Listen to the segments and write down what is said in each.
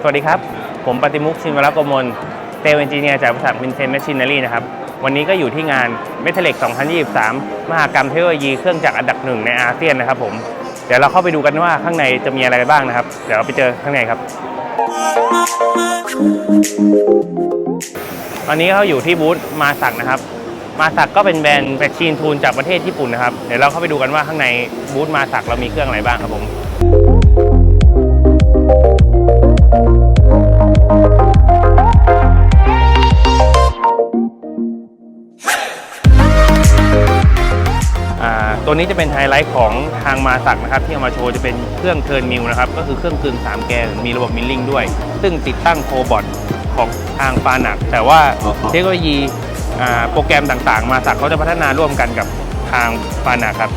สวัสดีครับ ผมปฏิมุกชินวรกมลเซลล์เอนจิเนียร์จากบริษัทวินเทนแมชชีน n รีนะครับ วันนี้ก็อยู่ที่งาน m e t a l e c 2023 มหากรรมเทคโนโลยีเครื่องจักรอันดับหนึ่งในอาเซียนนะครับผม เดี๋ยวเราเข้าไปดูกันว่าข้างในจะมีอะไรบ้างนะครับ เดี๋ยวเราไปเจอข้างในครับตอนนี้เขาอยู่ที่บูธมาสักนะครับ มาสักก็เป็นแบรนด์แมชชีนทูลจากประเทศญี่ปุ่นนะครับ เดี๋ยวเราเข้าไปดูกันว่าข้างในบูธมาสักเรามีเครื่องอะไรบ้างครับผม ตัวนี้จะเป็นไฮไลท์ของทางมาสักนะครับ ที่เอามาโชว์จะเป็นเครื่องเทิร์นมิลนะครับ ก็คือเครื่องกลึง3แกนมีระบบมิลลิ่งด้วย ซึ่งติดตั้งโคบอทของทางฟาหนัก แต่ว่าเทคโนโลยีโปรแกรมต่างๆ มาสักเขาจะพัฒนาร่วมกันกับทางฟาหนักครับ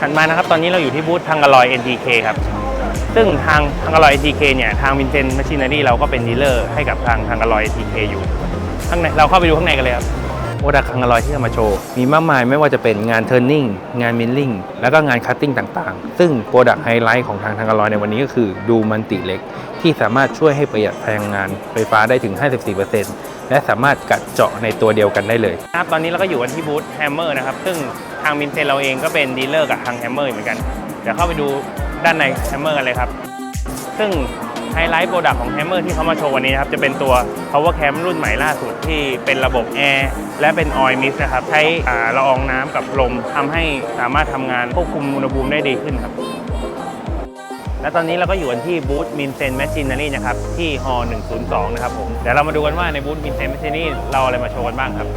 ถัดมานะครับ ตอนนี้เราอยู่ที่บูธทางอลอย NTK ครับ ซึ่งทางทางอลอย NTK เนี่ยทางวินเซนต์แมชชีนารีเราก็เป็นดีลเลอร์ให้กับทางทางอลอย NTK อยู่ข้างในเราเข้าไปดูข้างในกันเลยครับโปรดักต์ทางอลอยที่จะมาโชว์ มีมากมายไม่ว่าจะเป็นงานเท r ร์น n ิ n งงานมิลลิ่งแล้วก็งานคัตติ้งต่างๆ ซึ่งโปรดักต์ไฮไลท์ของทางทางอลอยในวันนี้ก็คือดูมันติเล็ก ที่สามารถช่วยให้ประหยัดพลังงานไฟฟ้าได้ถึง 54%และสามารถกัดเจาะในตัวเดียวกันได้เลยครับตอนนี้เราก็อยู่กันที่บูธแฮมเมอร์นะครับ ซึ่งทางมินเซนเราเองก็เป็นดีลเลอร์กับทางแฮมเมอร์เหมือนกันเดี๋ยวเข้าไปดู ด้านในแฮมเมอร์กันเลยครับ ซึ่งไฮไลท์โปรดักต์ของแฮมเมอร์ที่เขามาโชว์วันนี้นะครับ จะเป็นตัว power cam รุ่นใหม่ล่าสุดที่เป็นระบบแอร์และเป็น oil mist นะครับ ใช้ละอองน้ำกับลมทำให้สามารถทำงานควบคุมอุณหภูมิได้ดีขึ้นครับและตอนนี้เราก็อยู่กันที่บูธมินเซนแมชชีนารีนะครับ ที่ฮอ102 นะครับผม เดี๋ยวเรามาดูกันว่าในบูธมินเซนแมชชีนารีเราอะไรมาโชว์กันบ้างครับ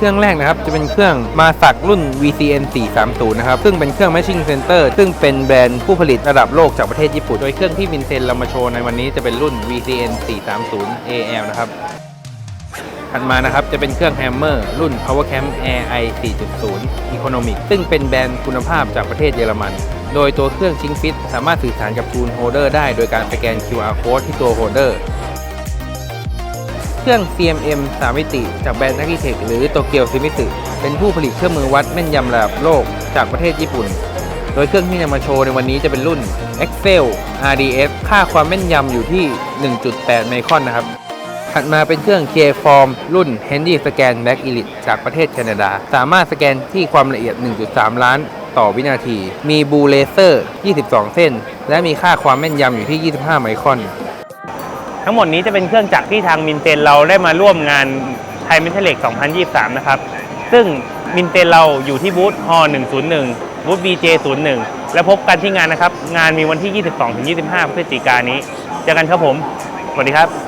เครื่องแรกนะครับจะเป็นเครื่องมาสักรุ่น VCN 430นะครับซึ่งเป็นเครื่อง Matching Center ซึ่งเป็นแบรนด์ผู้ผลิตระดับโลกจากประเทศญี่ปุ่น โดยเครื่องที่วินเซนเรามาโชว์ในวันนี้จะเป็นรุ่น VCN 430 AL นะครับถัดมานะครับจะเป็นเครื่อง Hammer รุ่น PowerCam Air i 4.0 Economic ซึ่งเป็นแบรนด์คุณภาพจากประเทศเยอรมัน โดยตัวเครื่องชิงฟิต สามารถสื่อสารกับทูลโฮเดอร์ได้โดยการสแกน QR code ที่ตัวโฮเดอร์ เครื่อง CMM 3มิติ จากแบรนด์ n a g i t e c h หรือโตเกียวซิมิสึเป็นผู้ผลิตเครื่องมือวัดแม่นยำระดับโลกจากประเทศญี่ปุ่น โดยเครื่องที่นำมาโชว์ในวันนี้จะเป็นรุ่น Excel RDS ค่าความแม่นยำอยู่ที่ 1.8 ไมครอนนะครับ ถัดมาเป็นเครื่อง K-Form รุ่น Handy Scan Black Elite จากประเทศแคนาดา สามารถสแกนที่ความละเอียด 1.3 ล้านต่อวินาที มีบูเลเซอร์ 22 เส้น และมีค่าความแม่นยำอยู่ที่ 25 ไมครอน ทั้งหมดนี้จะเป็นเครื่องจักรที่ทางมินเตนเราได้มาร่วมงานไทยเมทัลเล็ก 2023 นะครับ ซึ่งมินเตนเราอยู่ที่บูธฮอ101 บูธ BJ01 และพบกันที่งานนะครับ งานมีวันที่ 22-25 พฤศจิกายนนี้ เจอกันครับผม สวัสดีครับ